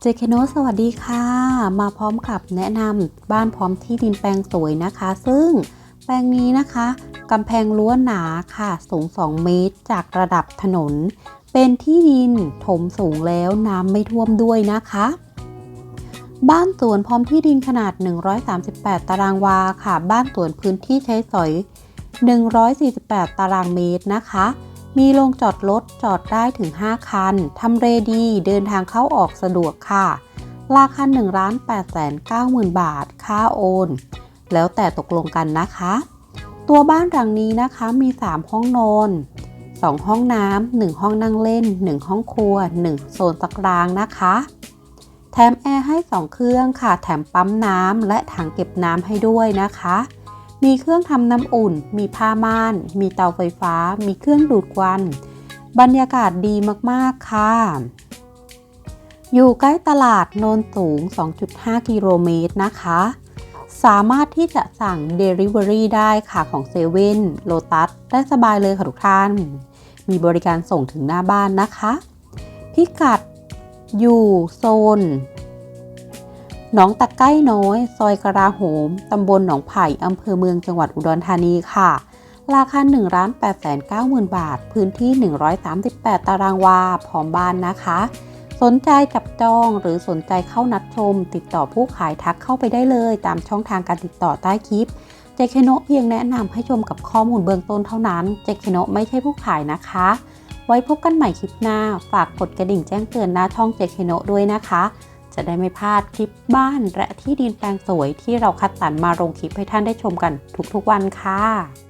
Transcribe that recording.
เจเคโนสวัสดีค่ะ มาพร้อมกับแนะนำบ้านพร้อมที่ดินแปลงสวยนะคะ ซึ่งแปลงนี้นะคะกำแพงรั้วหนาค่ะสูง 2 เมตรจากระดับถนน เป็นที่ดินถมสูงแล้วน้ำไม่ท่วมด้วยนะคะ บ้านสวนพร้อมที่ดินขนาด 138 ตารางวาค่ะ บ้านสวนพื้นที่ใช้สอย 148 ตารางเมตรนะคะ มีโรงจอดรถจอดได้ถึง 5 คัน ทำเรดีเดินทางเข้าออกสะดวกค่ะ ราคา1ล้าน8แสน9หมื่นบาท ค่าโอน แล้วแต่ตกลงกันนะคะ ตัวบ้านหลังนี้นะคะมี 3 ห้องนอน 2 ห้องน้ำ1ห้องนั่งเล่น 1 ห้องครัว 1 โซนสักรางนะคะ แถมแอร์ให้ 2 เครื่องค่ะ แถมปั๊มน้ำและถังเก็บน้ำให้ด้วยนะคะ มีเครื่องทำน้ำอุ่น มีผ้าม่าน มีเตาไฟฟ้า มีเครื่องดูดควัน บรรยากาศดีมาก ๆ ค่ะ อยู่ใกล้ตลาดโนนสูง 2.5 กิโลเมตรนะคะ สามารถที่จะสั่ง Delivery ได้ค่ะของเซเว่นโลตัสได้สบายเลยค่ะทุกท่าน มีบริการส่งถึงหน้าบ้านนะคะ พิกัดอยู่โซน หนองตะไก้น้อย ซอยกระาโหม ตำบลหนองไผ่อำเภอเมืองจังหวัดอุดรธานีค่ะ ราคา1ล้าน8แสน9หมื่นบาท พื้นที่ 138 ตารางวา พร้อมบ้านนะคะ สนใจจับจองหรือสนใจเข้านัดชม ติดต่อผู้ขายทักเข้าไปได้เลย ตามช่องทางการติดต่อใต้คลิป เจคโนะเพียงแนะนำให้ชมกับข้อมูลเบื้องต้นเท่านั้น เจคโนะไม่ใช่ผู้ขายนะคะ ไว้พบกันใหม่คลิปหน้า ฝากกดกระดิ่งแจ้งเตือนหน้าช่องเจคโนะด้วยนะคะ จะได้ไม่พลาดคลิปบ้านและที่ดินแปลงสวยที่เราคัดสรรมาลงคลิปให้ท่านได้ชมกันทุกๆวันค่ะ